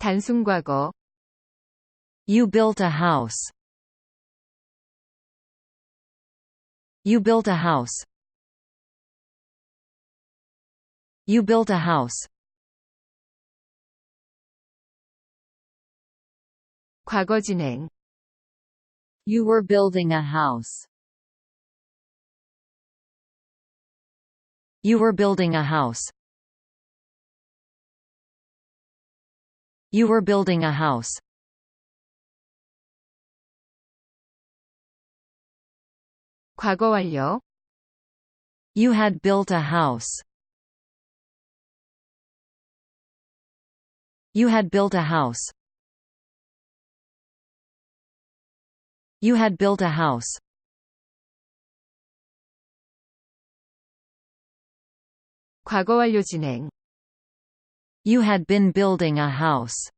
단순과거 You built a house. You built a house. You built a house. 과거 진행 You were building a house. You were building a house. You were building a house. 과거 완료 You had built a house. You had built a house. You had built a house. 과거 완료 진행 You had been building a house.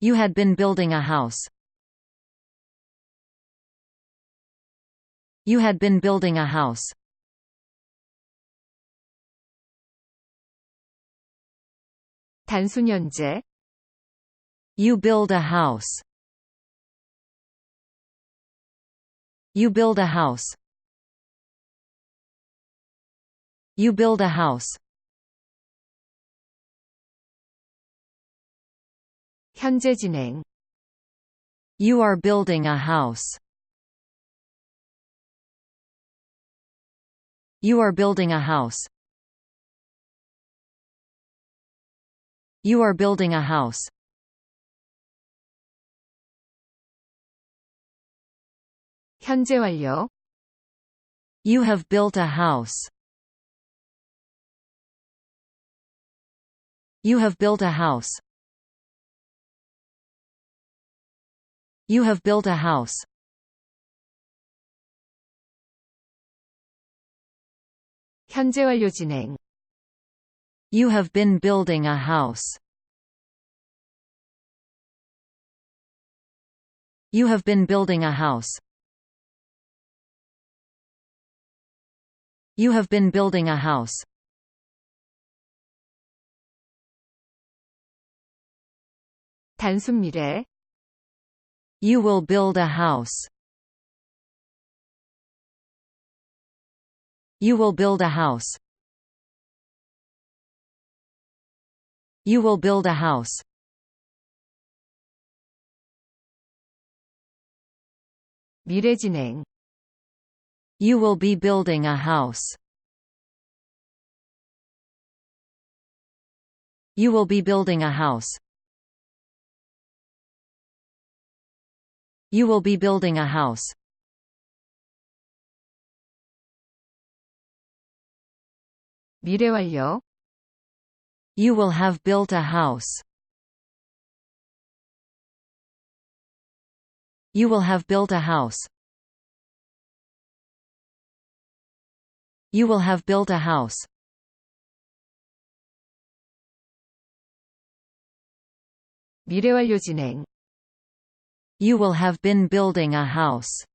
You had been building a house. You had been building a house. 단순 현재 You build a house. You build a house. You build a house. 현재 진행 You are building a house. You are building a house. You are building a house. 현재 완료 You have built a house. You have built a house. You have built a house. 현재 완료 진행 You have been building a house. You have been building a house. You have been building a house. 단순 미래 You will build a house. You will build a house. You will build a house. 미래 진행 You will be building a house. You will be building a house. You will be building a house. 미래 완료 You will have built a house. You will have built a house. You will have built a house. 미래 완료 진행 you will have been building a house.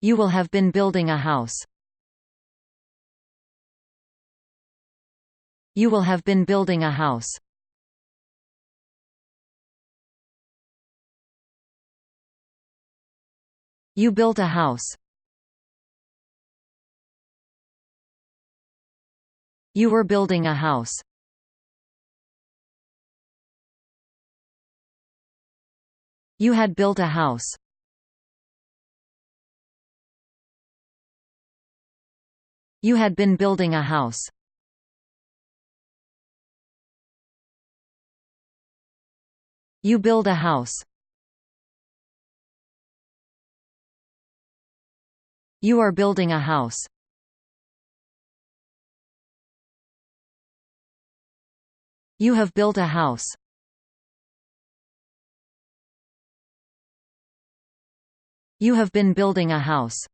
You will have been building a house. You will have been building a house. You built a house. You were building a house. You had built a house. You had been building a house. You build a house. You are building a house. You have built a house. You have been building a house.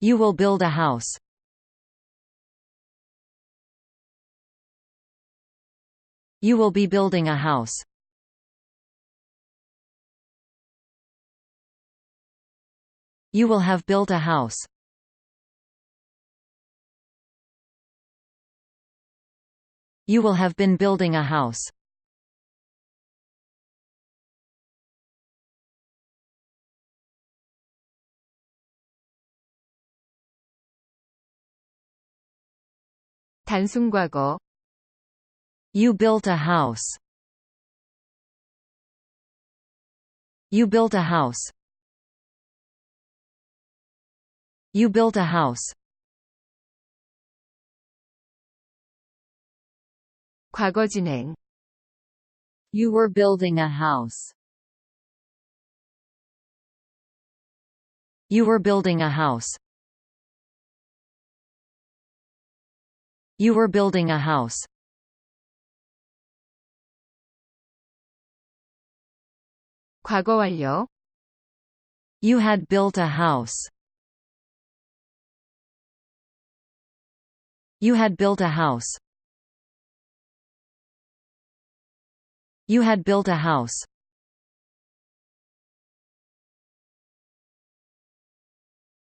You will build a house. You will be building a house. You will have built a house. You will have been building a house. 단순 과거, You built a house. You built a house. You built a house. 과거 진행, You were building a house. You were building a house. You were building a house. 과거 완료, You had built a house. You had built a house. You had built a house.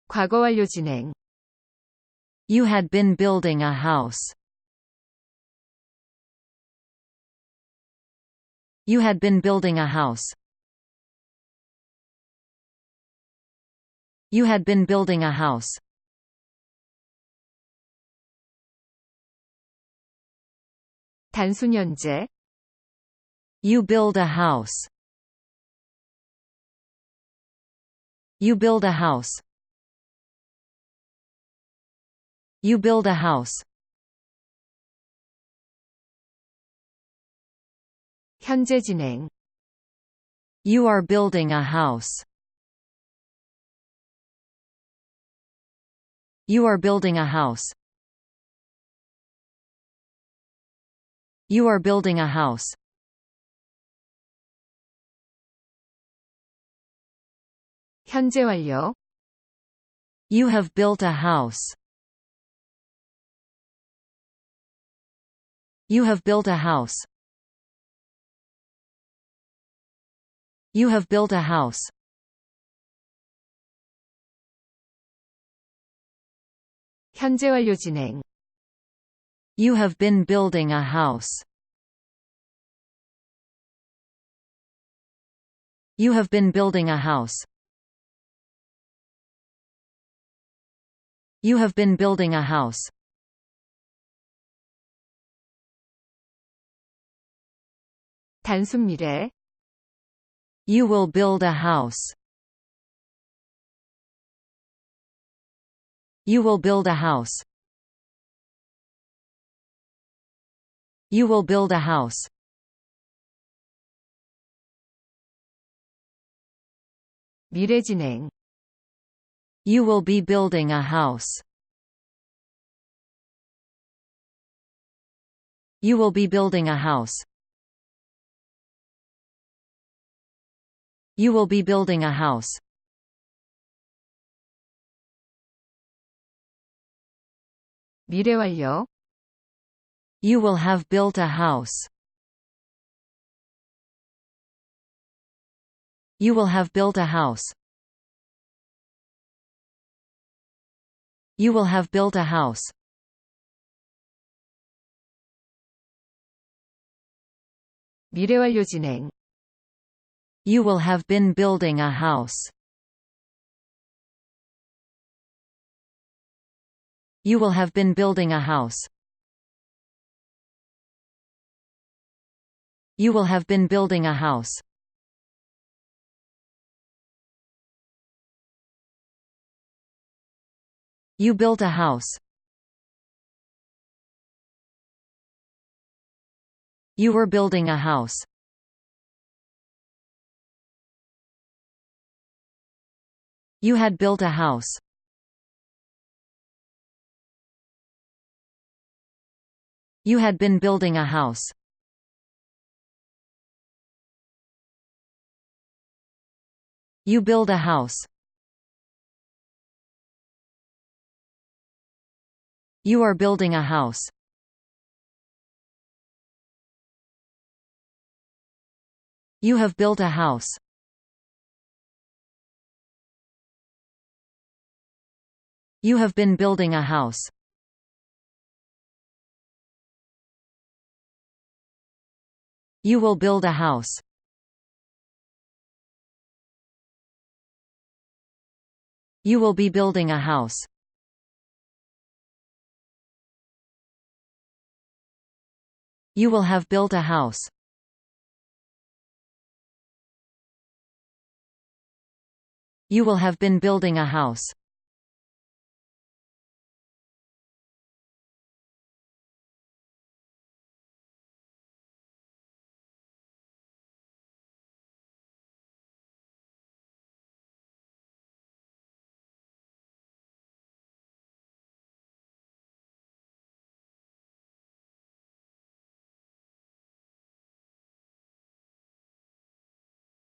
과거 완료 진행, You had been building a house. You had been building a house. You had been building a house. 단순 현재, You build a house. You build a house. You build a house. 현재 진행, You are building a house. You are building a house. You are building a house. 현재 완료, You have built a house. You have built a house. You have built a house. 현재 완료 진행, You have been building a house. You have been building a house. You have been building a house. 단순 미래, You will build a house. You will build a house. You will build a house. 미래 진행, You will be building a house. You will be building a house. You will be building a house. 미래 완료, You will have built a house. You will have built a house. You will have built a house. 미래 완료 진행, you will have been building a house. You will have been building a house. You will have been building a house. You built a house. You were building a house. You had built a house. You had been building a house. You build a house. You are building a house. You have built a house. You have been building a house. You will build a house. You will be building a house. You will have built a house. You will have been building a house.